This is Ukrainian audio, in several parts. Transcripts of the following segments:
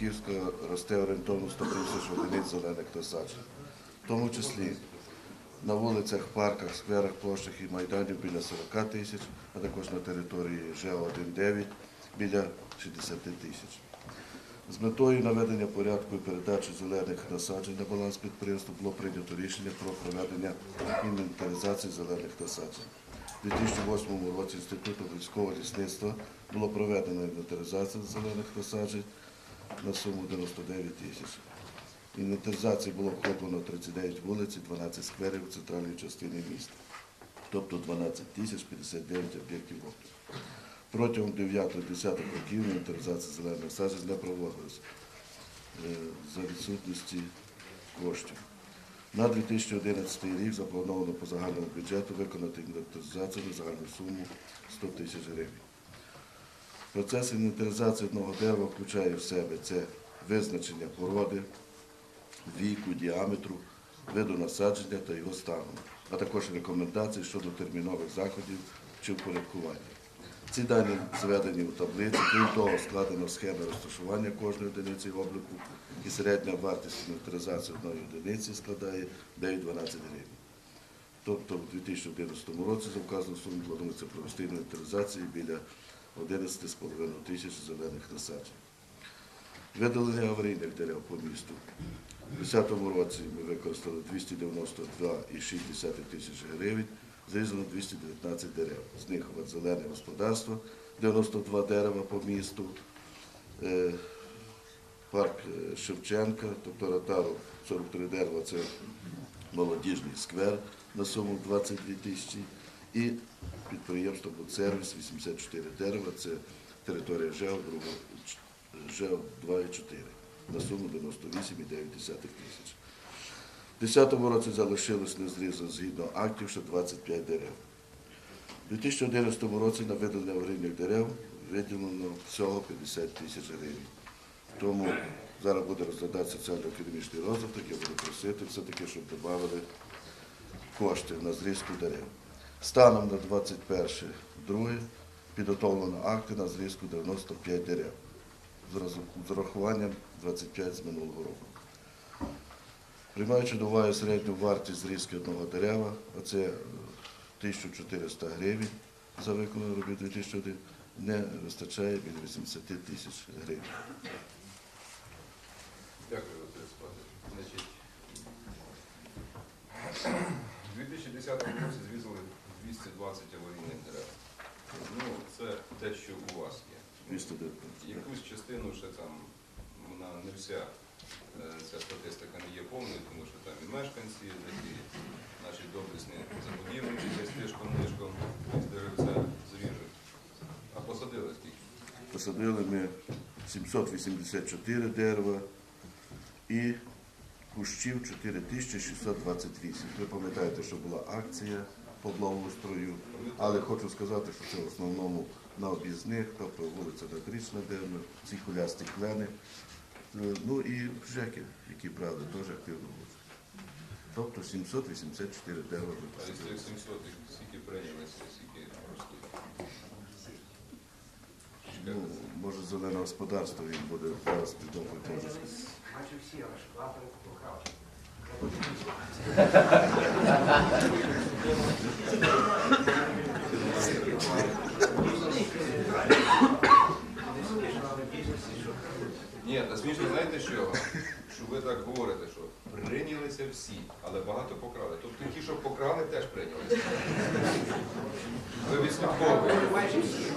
Івано-Франківська росте орієнтовно 100 тисяч одиниць зелених насаджень, в тому числі на вулицях, парках, скверах, площах і майданів біля 40 тисяч, а також на території ЖЕО-1-9 біля 60 тисяч. З метою наведення порядку і передачі зелених насаджень на баланс підприємства було прийнято рішення про проведення інвентаризації зелених насаджень. У 2008 році Інститутом гірського лісництва було проведено інвентаризацію зелених насаджень на суму 99 тисяч. Інвентаризації було охоплено 39 вулиць і 12 скверів у центральній частині міста, тобто 12 тисяч 59 об'єктів обліку. Протягом 9-10 років інвентаризація зелених насаджень не проводилася е, за відсутності коштів. На 2011 рік заплановано по загальному бюджету виконати інвентаризацію на загальну суму 100 тисяч гривень. Процес інвентаризації одного дерева включає в себе це визначення породи, віку, діаметру, виду насадження та його стану, а також рекомендації щодо термінових заходів чи впорядкування. Ці дані зведені у таблиці, крім того, складено схеми розташування кожної одиниці обліку і середня вартість інвентаризації одної одиниці складає 9-12 гривень. Тобто в 2011 році за вказану суму планується провести інвентаризацію біля 11,5 тисяч зелених насаджень. Видалення аварійних дерев по місту. У 2010 році ми використали 292,6 тисяч гривень, зрізано 219 дерев. З них зелене господарство, 92 дерева по місту, е, парк е, Шевченка, тобто Ротару 43 дерева, це молодіжний сквер на суму 22 тисячі. І підприємство «Будсервіс» 84 дерева, це територія ЖЕО, другого ЖЕО 2 і 4 на суму 98,9 тисяч. У 2010 році залишилось незрізано згідно актів ще 25 дерев. У 2011 році на видалення аварійних дерев виділено всього 50 тисяч гривень. Тому зараз буде розглядати соціально-економічний розвиток, я буду просити все-таки, щоб додали кошти на зрізку дерев. Станом на 21.02 підготовлено акти на зрізку 95 дерев з урахуванням 25 з минулого року. Приймаючи до уваги середню вартість зрізки одного дерева, оце е, 1400 гривень за виконану робіт 2001, не вистачає біля 80 тисяч гривень. Дякую, Василь Спасович. У 2010 році 220 аварійних дерев. Ну, це те, що у вас є. Якусь частину ще там, вона не вся, е, ця статистика не є повною, тому що там і мешканці, такі наші доблесні забудівники, десь тишком нишком деревця зріжуть. А посадили скільки? Посадили ми 784 дерева і кущів 4628. Ви пам'ятаєте, що була акція благоустрою, але хочу сказати, що це в основному на об'їзних, тобто вулиця Надрічна, де ці кулясті клени, Е, ну і ЖЕКи, які брали, теж активно участь. Тобто 784 дерева А цих 700 скільки прийнялися, скільки? Ну, може, зелене господарство він буде зараз теж. Майже всі, але ж покрав. Ні, та смішно, знаєте що? Що ви так говорите, що прийнялися всі, але багато покрали. Тобто ті, що покрали, теж прийнялися. Ви відслідковуєте.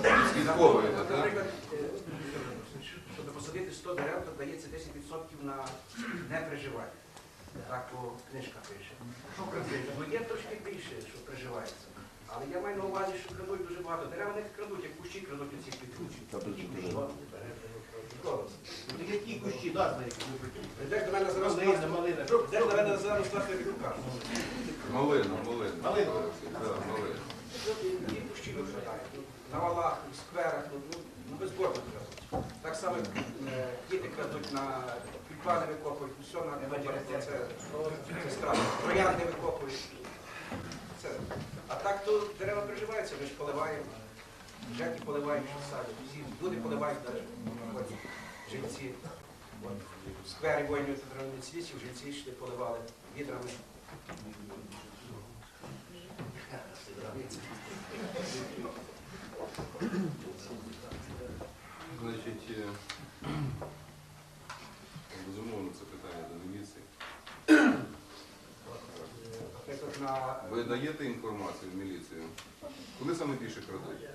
Відслідковуєте, так? Е, щоб посадити 100 дерев, то дається 10% на Так по книжка пише. Що крадуть? Ну є трошки більше, що приживається. Але я маю на увазі, що крадуть дуже багато. Дерева не крадуть, як кущі крадуть оці квітучі. Дуже. кущі. Ну, які кущі, да, знаєте, Де до мене зараз Малина, малина. Де до мене зараз класти руках? Малина, малина. Малина. Так, малина. Ті кущі випадають. На валах, у скверах, ну, ну, ну безборно крадуть. Так само е, діти крадуть на тюльпани викопують, все на це, це страшно. Троянди викопують. Це. А так то дерева приживаються, ми ж поливаємо. Жеки поливають, що садять. Всі люди поливають навіть. жильці. В сквері воїнів театральної цвісів жильці йшли, поливали відрами. Значить, е, безумовно, це питання до міліції. Ви даєте інформацію в міліцію? Коли саме більше крадуть?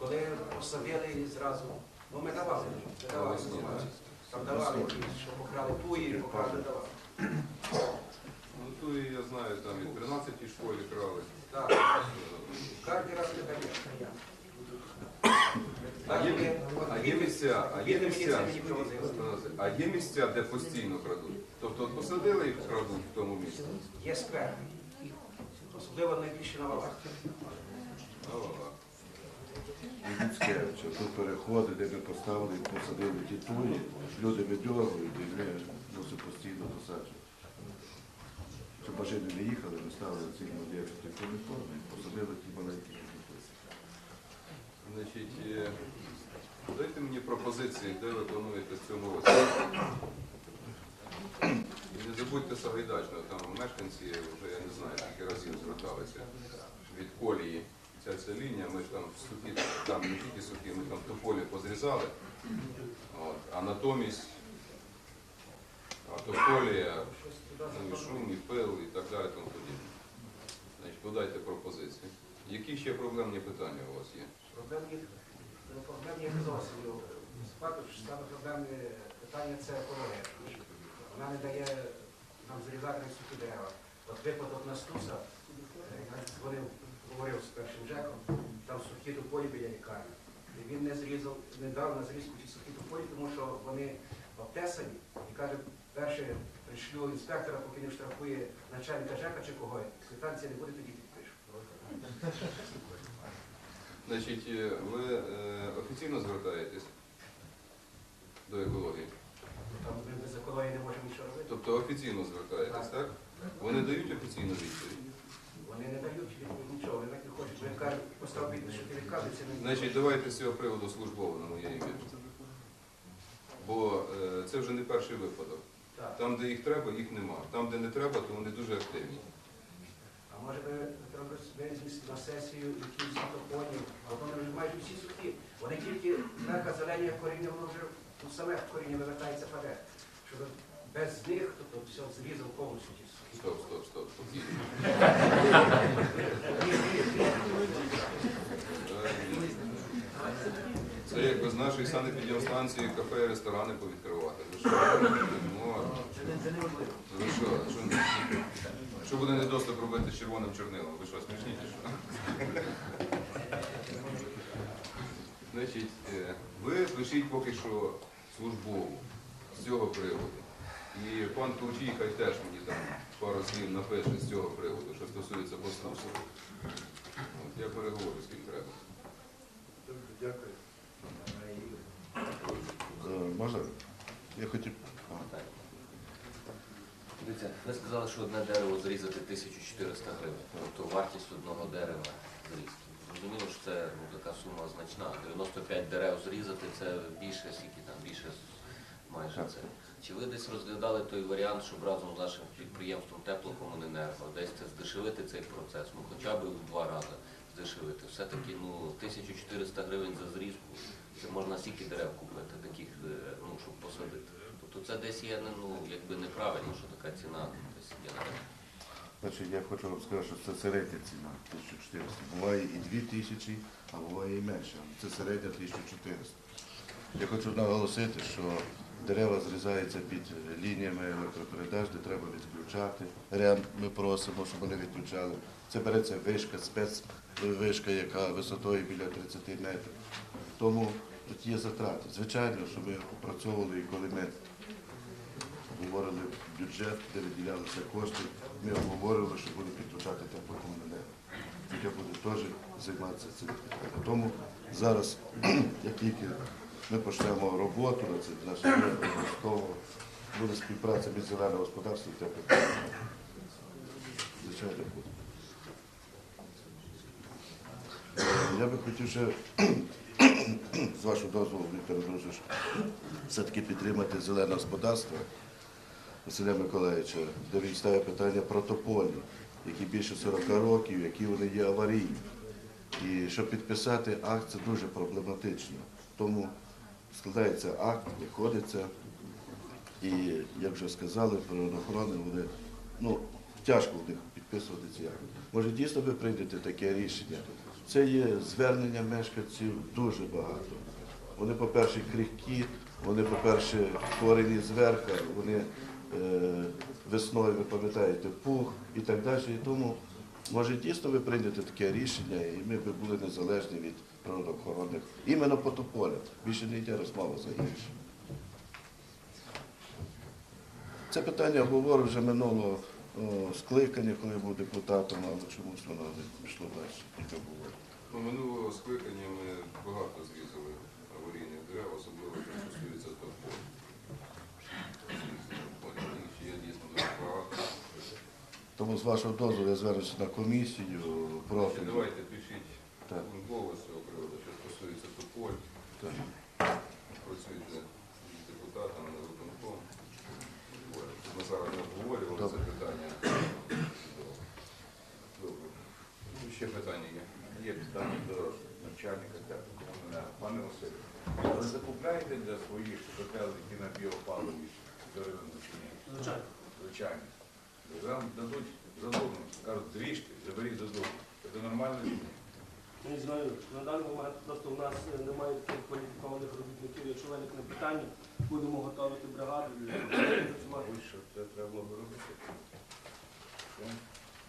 коли посадили зразу, ну ми давали, ми давали інформацію. Там давали, що покрали туї, покрали, давали. Ну, і я знаю, там і в 13 школі крали. Так, кожен раз не дає. А є, а є місця, а є місця, привозила. а є місця, де постійно крадуть. Тобто от посадили і крадуть в тому місці. Є сквер. Особливо найбільше на валах. Ага. І людське, що тут переходи, де ми поставили, посадили ті туї, люди видьоргують, і ми мусимо постійно досаджувати. Щоб машини не їхали, ми ставили ці молодежі такі форми, і посадили ті маленькі. Значить, е, дайте мені пропозиції, де ви плануєте в цьому році. І не забудьте Сагайдачно, там мешканці вже я не знаю, скільки разів зверталися від колії. Ця ця лінія, ми ж там сухі, там не тільки сухі, ми там тополі позрізали. От, а натомість автополія, ну, шум, і пил, і так далі, тому подібне. Значить, подайте пропозиції. Які ще проблемні питання у вас є? Проблем їх, ну, проблем їх зовсім. Що саме проблемне питання це екологія. Вона не дає нам зрізати на сухі дерева. От випадок на Стуса, е, я дзвонив, говорив з першим Жеком, там сухі тополі біля лікарні. І він не зрізав, не дав на зрізку ті сухі тополі, тому що вони обтесані. І каже, перше пришлю інспектора, поки не штрафує начальника ЖЕКа чи кого, квитанція не буде, тоді підпишу. Значить, е, ви е, офіційно звертаєтесь до екології? Там ми без екології не можемо нічого робити. Тобто офіційно звертаєтесь, так? Вони дають офіційну відповідь. Вони не дають нічого, вони не хочуть. Вони кажуть, постав підпис, що ти відказується, не Значить, давайте з цього приводу службово на моє ім'я. Бо е, це вже не перший випадок. Так. Там, де їх треба, їх нема. Там, де не треба, то вони дуже активні. А може ви треба винести на сесію якісь фотофонів, бо вони вже майже всі сухі. Вони тільки зверха зелені коріння, воно вже ну, саме коріння вивертається вперед. Щоб без них, тобто все зрізав повністю ті сухі. Стоп, стоп, стоп. Е, Це як без нашої санепідемстанції кафе і ресторани повідкривати. Ви що? Це не- Це. Ви що? Що, буде недоступ робити з червоним чорнилом? Ви що, смішні чи що? Значить, е, ви пишіть поки що службову з цього приводу. І пан Ковчій хай теж мені там пару слів напише з цього приводу, що стосується послуги. От я переговорю з ким треба. Дякую. Е, Можна? Я хотів. Дивіться, ви сказали, що одне дерево зрізати 1400 гривень, тобто вартість одного дерева зрізки. Зрозуміло, що це ну, така сума значна. 95 дерев зрізати це більше, скільки там, більше майже це. Чи ви десь розглядали той варіант, щоб разом з нашим підприємством Теплокомуненерго десь це здешевити цей процес, ну хоча б в два рази здешевити. Все-таки ну, 1400 гривень за зрізку, це можна стільки дерев купити, таких, е, ну, щоб посадити. Тобто це десь є ну, якби неправильно, що така ціна десь є. Значить, я хочу вам сказати, що це середня ціна 1400. Буває і 2000, а буває і менше. Це середня 1400. Я хочу наголосити, що дерева зрізаються під лініями електропередач, де треба відключати. РЕМ ми просимо, щоб вони відключали. Це береться вишка, спецвишка, яка висотою біля 30 метрів. Тому тут є затрати. Звичайно, що ми опрацьовували, і коли ми говорили бюджет, де виділялися кошти, ми обговорили, що буде підключати теплокомуненерго, яке буде теж займатися цим питанням. Тому зараз, як тільки ми почнемо роботу значить ми обов'язково буде співпраця між зеленим господарством і теплокомуненерго. Звичайно Я би хотів ще з вашого дозволу, Віктор Дружиш, все-таки підтримати зелене господарство Василя Миколаївича, де він ставить питання про тополі, які більше 40 років, які вони є аварійні. І щоб підписати акт, це дуже проблематично. Тому складається акт, виходиться, і, як вже сказали, природоохорони, вони, ну, тяжко в них підписувати ці акти. Може, дійсно ви прийдете таке рішення? Це є звернення мешканців дуже багато. Вони, по-перше, крихкі, вони, по-перше, створені зверху, вони весною, ви пам'ятаєте, пух і так далі. І тому, може, дійсно ви прийдете таке рішення, і ми б були незалежні від природоохоронних. Іменно по тополях. Більше не йде розмова за інше. Це питання говорю вже минулого скликання, коли був депутатом, але чомусь воно не пішло далі. Ну, минулого скликання ми багато зрізали аварійних дерев, особливо що стосується тополь. Їх є дійсно дуже багато. Тому з вашого дозволу я звернуся на комісію профільну. Давайте пишіть Так. пунктово з цього приводу, що стосується тополь. Так. Працюєте з депутатами на виконком. Ми зараз не обговорювали це питання. Добре. Ну, Ще питання є. Є питання до начальника театру. Пане Василь, ви закупляєте для своїх котел, які на біопаливі деревину чи ні? Звичайно. Звичайно. Вам дадуть задуму, кажуть, зріжте, заберіть додому. Це нормально? Не знаю, на даний момент просто в нас е, немає таких кваліфікованих робітників. Якщо виникне питання, будемо готувати бригаду. Мабуть, що це треба було б робити.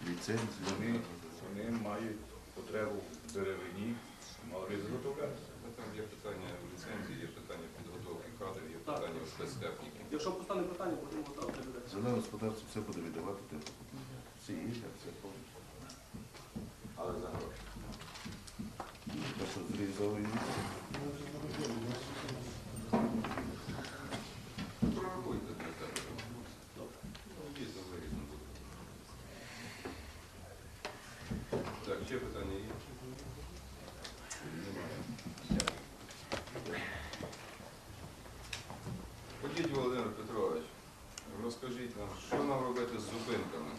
Ліцензію. Вони, вони мають потребу в деревині, мали заготовлятися. Там є питання в ліцензії, є питання підготовки кадрів, є питання спецтехніки. Якщо постане питання, будемо готувати. Зелене господарство все буде віддавати тим. Всі інші, все повністю. Але за гроші. Те, що зрізали їх. Прорахуйте для тебе. Ну, Дійсно вигідно буде. Так, ще питання є? Немає. Ходіть, Володимир Петрович, розкажіть нам, що нам робити з зупинками?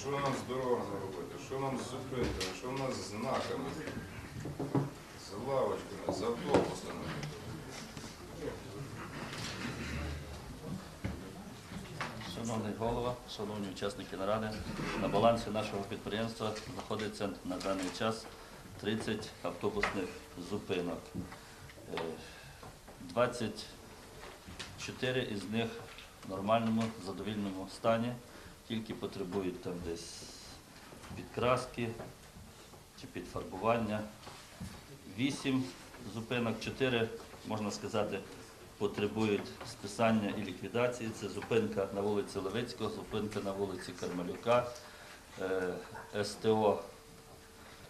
Що нам з дорогами робити? Що нам з зупинками? Що в нас з знаками? З лавочками, з автобусами? Шановний голова, шановні учасники наради, на балансі нашого підприємства знаходиться на даний час 30 автобусних зупинок. Е, 24 із них в нормальному, задовільному стані, тільки потребують там десь підкраски чи підфарбування. 8 зупинок, 4, можна сказати, потребують списання і ліквідації. Це зупинка на вулиці Левицького, зупинка на вулиці Кармелюка, е, СТО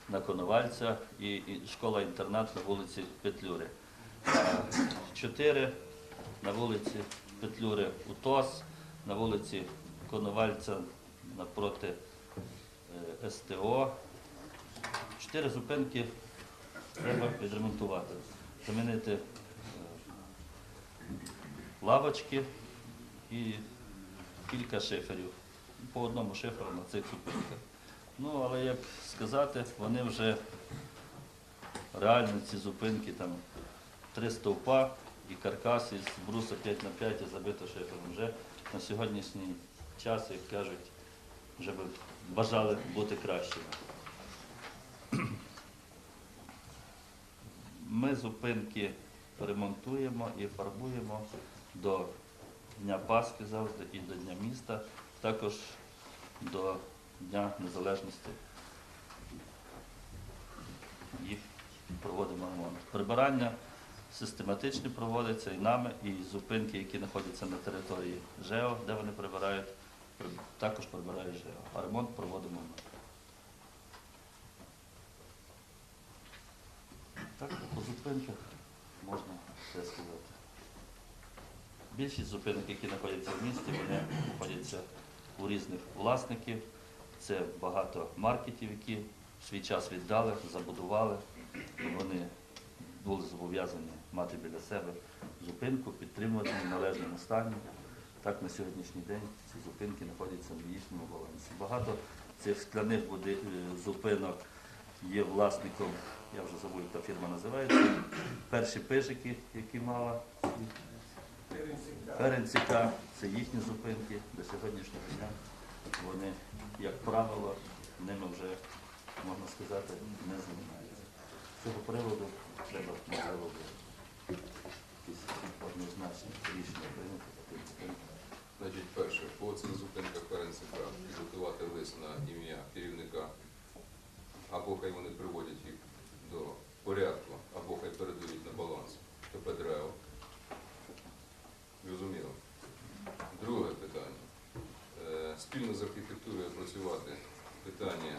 на Коновальця і, школа-інтернат на вулиці Петлюри. Чотири на вулиці Петлюри УТОС, на вулиці Коновальця напроти е, СТО. Чотири зупинки треба відремонтувати, замінити е, лавочки і кілька шиферів. По одному шиферу на цих зупинках. Ну, але як сказати, вони вже реально ці зупинки, там три стовпа і каркас із бруса 5 на 5 і забито шифером. Вже на сьогоднішній час, як кажуть, вже бажали бути кращими. Ми зупинки ремонтуємо і фарбуємо до Дня Пасхи завжди і до Дня міста, також до Дня Незалежності. Їх проводимо ремонт. Прибирання систематично проводиться і нами, і зупинки, які знаходяться на території ЖЕО, де вони прибирають, при- також прибирають ЖЕО. А ремонт проводимо ми. Так, по зупинках можна все сказати. Більшість зупинок, які знаходяться в місті, вони знаходяться у різних власників. Це багато маркетів, які в свій час віддали, забудували. Вони були зобов'язані мати біля себе зупинку, підтримувати в належному стані. Так на сьогоднішній день ці зупинки знаходяться в їхньому балансі. Багато цих скляних е, зупинок є власником, я вже забув, та фірма називається. Перші пижики, які мала Ференціка, це їхні зупинки. До сьогоднішнього дня вони, як правило, ними вже, можна сказати, не займаються. З цього приводу треба, можливо, якісь однозначні рішення прийняти. Значить, перше, по цих зупинках ФРНЦК підготувати лист на ім'я керівника, або хай вони приводять їх до порядку, або хай передають на баланс КП ДРЕО. Зрозуміло. Друге питання. Е, Спільно з архітектурою опрацювати питання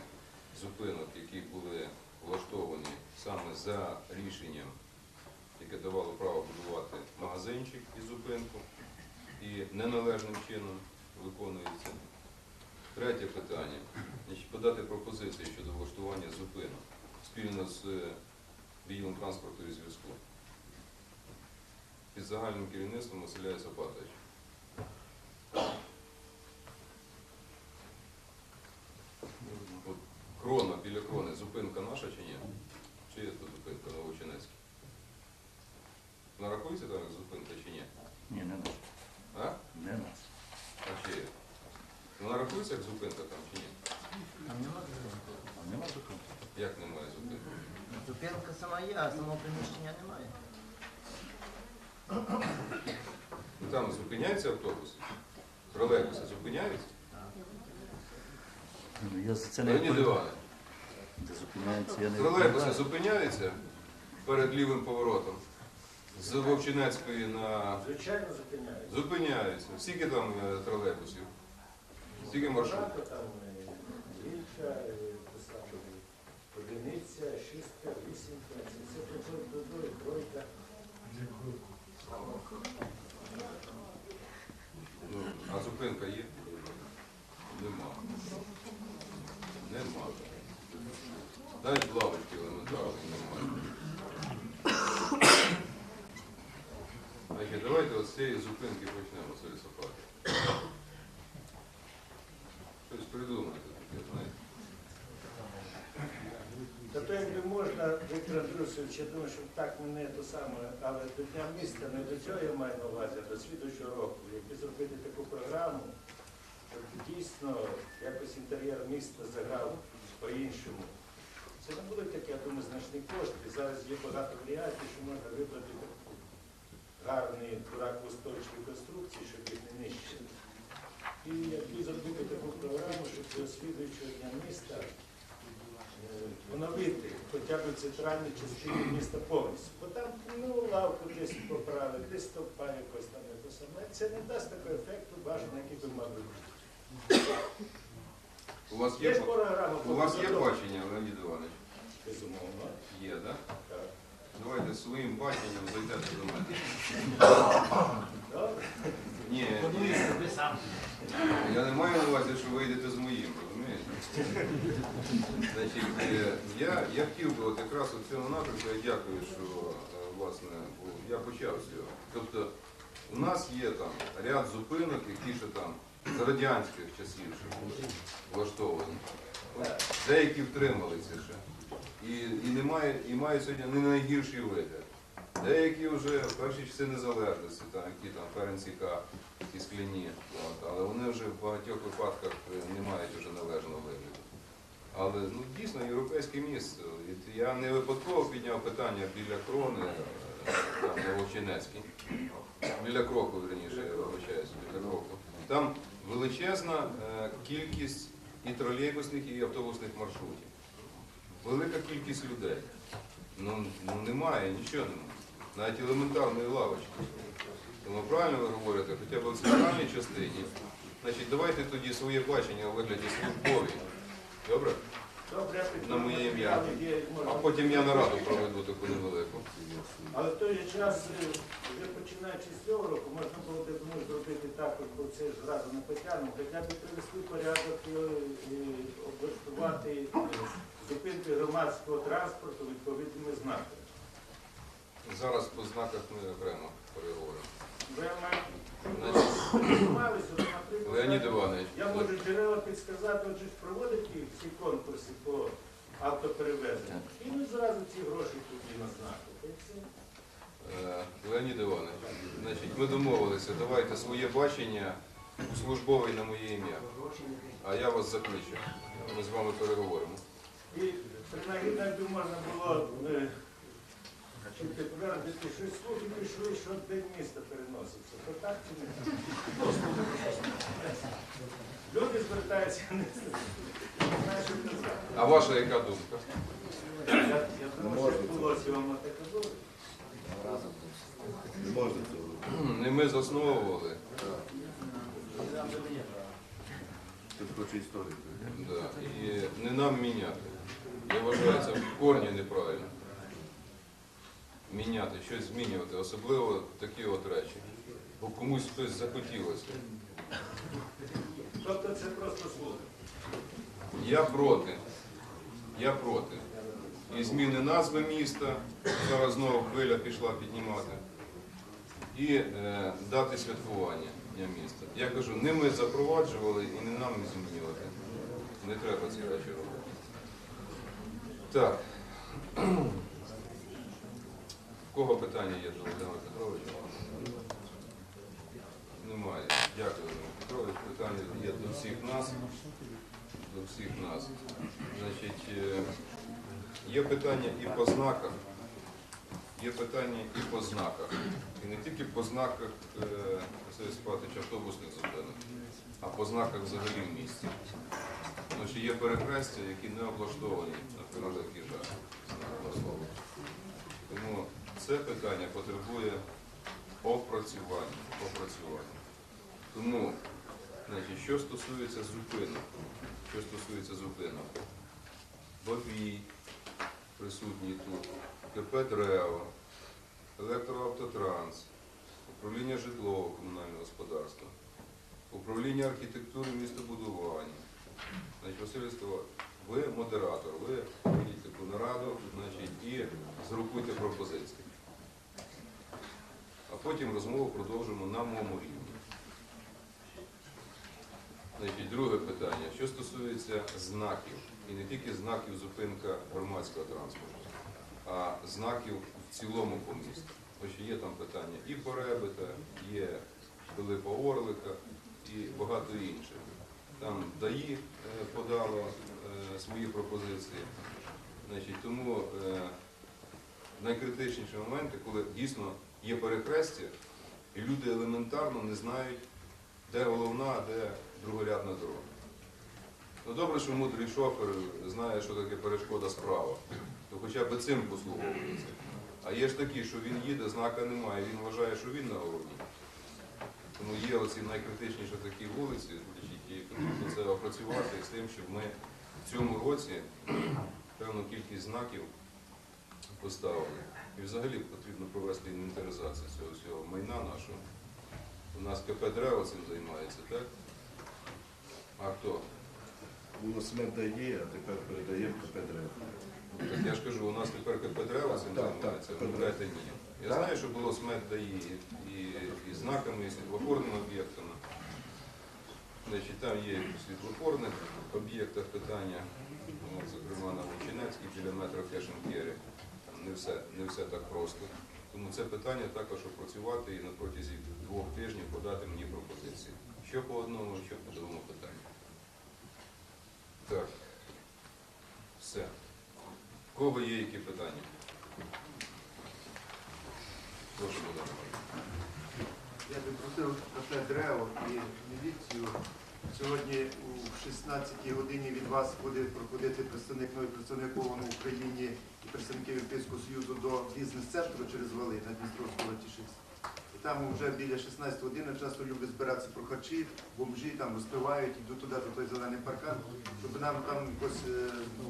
зупинок, які були влаштовані саме за рішенням, яке давало право будувати магазинчик і зупинку і неналежним чином виконується. Третє питання. Подати пропозиції щодо влаштування зупинок спільно з е, відділом транспорту і зв'язку під загальним керівництвом Василя Сапатовича. От Крона, біля крони, зупинка наша чи ні? Чи є тут зупинка Новочинецька? Вона рахується там як зупинка чи ні? Ні, не наш. А? Не наш. А чи є? Вона рахується як зупинка там чи ні? Там нема зупинки. А нема зупинки? Як немає зупинки? Зупинка сама є, а самого приміщення немає. Ну там зупиняються автобуси? Тролейбуси зупиняються? Ну, Я за це не Леонід відповідаю. Іванович, Де зупиняється, я не тролейбуси відповідаю. зупиняються перед лівим поворотом з Вовчинецької на... Звичайно, зупиняють. Зупиняються. Скільки там е, тролейбусів? Скільки маршрутів? Багато там е, е, те саме, одиниця, шістка, вісімка, це все приходить до двоє, тройка. Ну, а зупинка є? Нема. Нема. Навіть лавочки елементарної немає. Значить, давайте от з цієї зупинки почнемо, Василь Сапати. Щось придумайте таке, знаєте. Та то можна, Віктор Андрюсович, я думаю, що так мене то саме, але до Дня міста не до цього я маю на увазі, а до слідуючого року. Якби зробити таку програму, щоб дійсно якось інтер'єр міста заграв по-іншому. Це не будуть такі, я думаю, значні кошти. Зараз є багато варіантів, що можна вибрати гарні дурак-устойчиві конструкції, щоб їх не нищити. І якби зробити таку програму, щоб до слідуючого дня міста поновити хоча б центральні частини міста повністю. Бо там ну, лавку десь поправити, десь стовпа якось там саме. Це не дасть такого ефекту, бажано, який би мав би бути. У вас Є є, програма у вас є бачення, Леонід Іванович? Безумовно. Є, так? Да? Так. Давайте своїм баченням зайдете до мене. Добре. Ні, ні. Я не маю на увазі, що ви йдете з моїм? Значить, е, я, я хотів би от якраз у цьому напрямку, я дякую, що е, власне я почав з цього. Тобто у нас є там ряд зупинок, які ще там з радянських часів ще були влаштовані. Деякі втрималися ще. І, і, немає, і мають сьогодні не найгірший вигляд. Деякі вже в перші часи незалежності, там, які там Ференціка, ті скляні, але вони вже в багатьох випадках е, не мають вже належного вигляду. Але ну, дійсно європейське місце. Я не випадково підняв питання біля крони, е, там на Вовчинецькій, біля кроку, верніше, я вибачаюся, біля кроку. Там величезна е, кількість і тролейбусних, і автобусних маршрутів. Велика кількість людей. Ну, ну немає, нічого немає. Навіть елементарної лавочки. Тому правильно ви говорите, хоча б в центральній частині. Значить, давайте тоді своє бачення у вигляді службові. Добре? Добре. На моє ім'я. А потім я нараду проведу таку невелику. Але в той же час, е, вже починаючи з цього року, можна було б думаю, зробити також, бо це ж зразу не потягнемо, хоча б привести порядок, е, е, облаштувати е, зупинки громадського транспорту відповідними знаками. Зараз по знаках ми окремо наприклад, Леонід Іванович, Я можу джерела підсказати, отже ж проводять ті всі конкурси по автоперевезенню. І ми зразу ці гроші тоді на знаку. Та й все. Е, Леонід Іванович, значить, ми домовилися, давайте своє бачення у службовий на моє ім'я. А я вас закличу. Ми з вами переговоримо. І принагідно, якби можна було е, чути програму, що щось пішли, що день міста переноситься. То так чи не? Люди звертаються не знаю. А ваша яка думка? Я, я думаю, що було сьома така добре. Не можна цього. Не ми засновували. Ти хоче історію. Да. І не нам міняти. Я вважаю, це в корні неправильно. Міняти, щось змінювати, особливо такі от речі. Бо комусь хтось захотілося. Тобто це просто слухи. Я проти. Я проти. І зміни назви міста, зараз знову хвиля пішла піднімати. І е, дати святкування Дня міста. Я кажу, не ми запроваджували і не нам змінювати. Не треба ці речі робити. Так. Кого питання є до Володимира Петровича? Немає. Дякую, Володимир Петрович. Питання є до всіх нас. До всіх нас. Значить, е, є питання і по знаках, є питання і по знаках. І не тільки по знаках е, Василь Спатич автобусних зупинок, а по знаках взагалі в місті. Тому що є перехрестя, які не облаштовані на природних жаль. Це питання потребує опрацювання. опрацювання. Тому, значить, що стосується зупинок, що стосується зупинок, Бабій присутній тут, КП «Древо», електроавтотранс, управління житлового комунального господарства, управління архітектури містобудування. Значить, Василь ви модератор, ви прийдіть таку нараду значить, і згрупуйте пропозиції. Потім розмову продовжимо на моєму рівні. Значить, друге питання. Що стосується знаків, і не тільки знаків зупинка громадського транспорту, а знаків в цілому по місту. Тому є там питання і Поребита, є Пилипа Орлика і багато інших. Там ДАІ е, подало е, свої пропозиції. Значить, тому е, найкритичніші моменти, коли дійсно є перехрестя, і люди елементарно не знають, де головна, а де другорядна дорога. Ну добре, що мудрий шофер знає, що таке перешкода справа, то хоча б цим послуговується. А є ж такі, що він їде, знака немає, він вважає, що він на головні. Тому є оці найкритичніші такі вулиці, значить, і потрібно це опрацювати з тим, щоб ми в цьому році певну кількість знаків поставили. І взагалі потрібно провести інвентаризацію цього всього майна нашого. У нас КП «Древо» цим займається, так? А хто? Було смерть є, а тепер передаємо КП «Древо». Так я ж кажу, у нас тепер КП «Древо» цим Так, займається, так, ви КП кажете ні. Я знаю, що було смерть ДАІ і, і знаками, і світлофорними об'єктами. Значить, там є в світлофорних об'єктах питання, от, зокрема на Вовчинецькій біля метро Кешенкері. Не все, не все так просто. Тому це питання також опрацювати і на протязі двох тижнів подати мені пропозиції. Що по одному, що по другому питанню. Так. Все. В кого є які питання? Прошу, Богдан. Я би просив кафе Древо і міліцію. Сьогодні у 16 годині від вас буде проходити представник новий представник в Україні і представники Європейського Союзу до бізнес-центру через Вали на Дністровського Тішиць. І там вже біля 16 години часто люди збиратися про харчі, бомжі там розпивають, йдуть туди, за той зелений паркан, щоб нам там якось е, ну,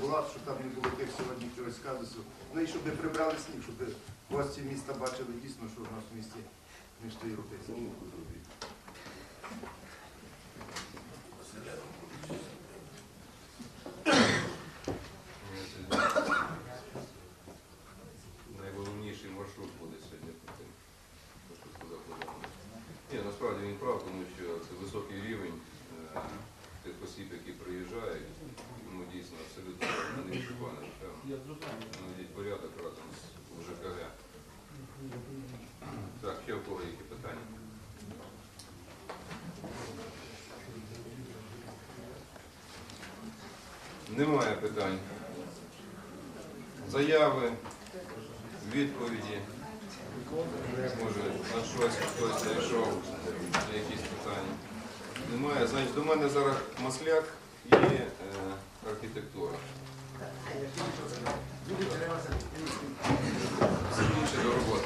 була, щоб там не було тих сьогодні якогось казусу. Ну і щоб прибрали сніг, щоб гості міста бачили дійсно, що в нас в місті місто європейське. високий рівень е, тих осіб, які приїжджають. Тому дійсно абсолютно не відчувано. Навіть порядок разом з УЖКГ. Так, ще у кого які питання? Немає питань. Заяви, відповіді. Може, на щось хтось зайшов, на якісь питання. Немає. Значить, До мене зараз масляк і е, архітектура. Закінчили роботу.